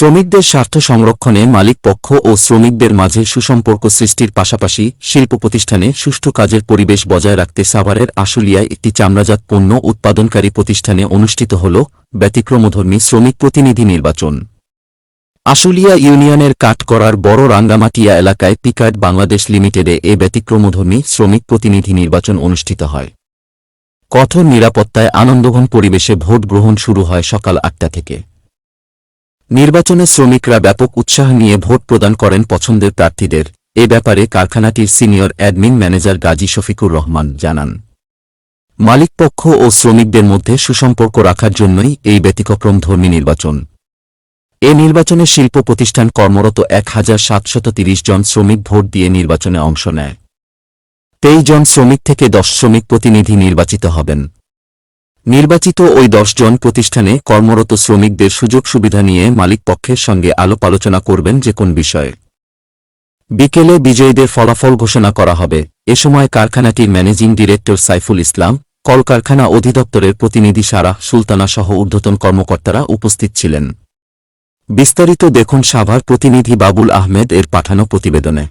শ্রমিকদের স্বার্থ সংরক্ষণে মালিক পক্ষ ও শ্রমিকদের মাঝে সুসম্পর্ক সৃষ্টির পাশাপাশি শিল্প প্রতিষ্ঠানে সুষ্ঠু কাজের পরিবেশ বজায় রাখতে সাভারের আশুলিয়ায় একটি চামড়াজাত পণ্য উৎপাদনকারী প্রতিষ্ঠানে অনুষ্ঠিত হল ব্যতিক্রমধর্মী শ্রমিক প্রতিনিধি নির্বাচন। আশুলিয়া ইউনিয়নের কাঠকরার বড় রাঙ্গামাটিয়া এলাকায় পিকার্ড বাংলাদেশ লিমিটেডে এ ব্যতিক্রমধর্মী শ্রমিক প্রতিনিধি নির্বাচন অনুষ্ঠিত হয়। কঠোর নিরাপত্তায় আনন্দঘন পরিবেশে ভোট গ্রহণ শুরু হয় সকাল আটটা থেকে। নির্বাচনে শ্রমিকরা ব্যাপক উৎসাহ নিয়ে ভোট প্রদান করেন পছন্দের প্রার্থীদের। এ ব্যাপারে কারখানাটির senior admin manager Gazi Shafiqur Rahman জানান। মালিকপক্ষ ও শ্রমিকদের মধ্যে সুসম্পর্ক রাখার জন্যই এই ব্যতিক্রম ধর্মী নির্বাচন। এ নির্বাচনে শিল্প প্রতিষ্ঠান কর্মরত এক হাজার সাতশত তিরিশ জন শ্রমিক ভোট দিয়ে নির্বাচনে অংশ নেয়। তেইশ জন শ্রমিক থেকে দশ শ্রমিক প্রতিনিধি নির্বাচিত হবেন। নির্বাচিত ওই জন প্রতিষ্ঠানে কর্মরত শ্রমিকদের সুযোগ সুবিধা নিয়ে মালিকপক্ষের সঙ্গে আলোপ আলোচনা করবেন যে কোন বিষয়ে। বিকেলে বিজয়ীদের ফলাফল ঘোষণা করা হবে। এ সময় কারখানাটির ম্যানেজিং ডিরেক্টর সাইফুল ইসলাম, কলকারখানা অধিদপ্তরের প্রতিনিধি সারা সুলতানা সহ ঊর্ধ্বতন কর্মকর্তারা উপস্থিত ছিলেন। বিস্তারিত দেখুন সাভার প্রতিনিধি বাবুল আহমেদ এর পাঠানো প্রতিবেদনে।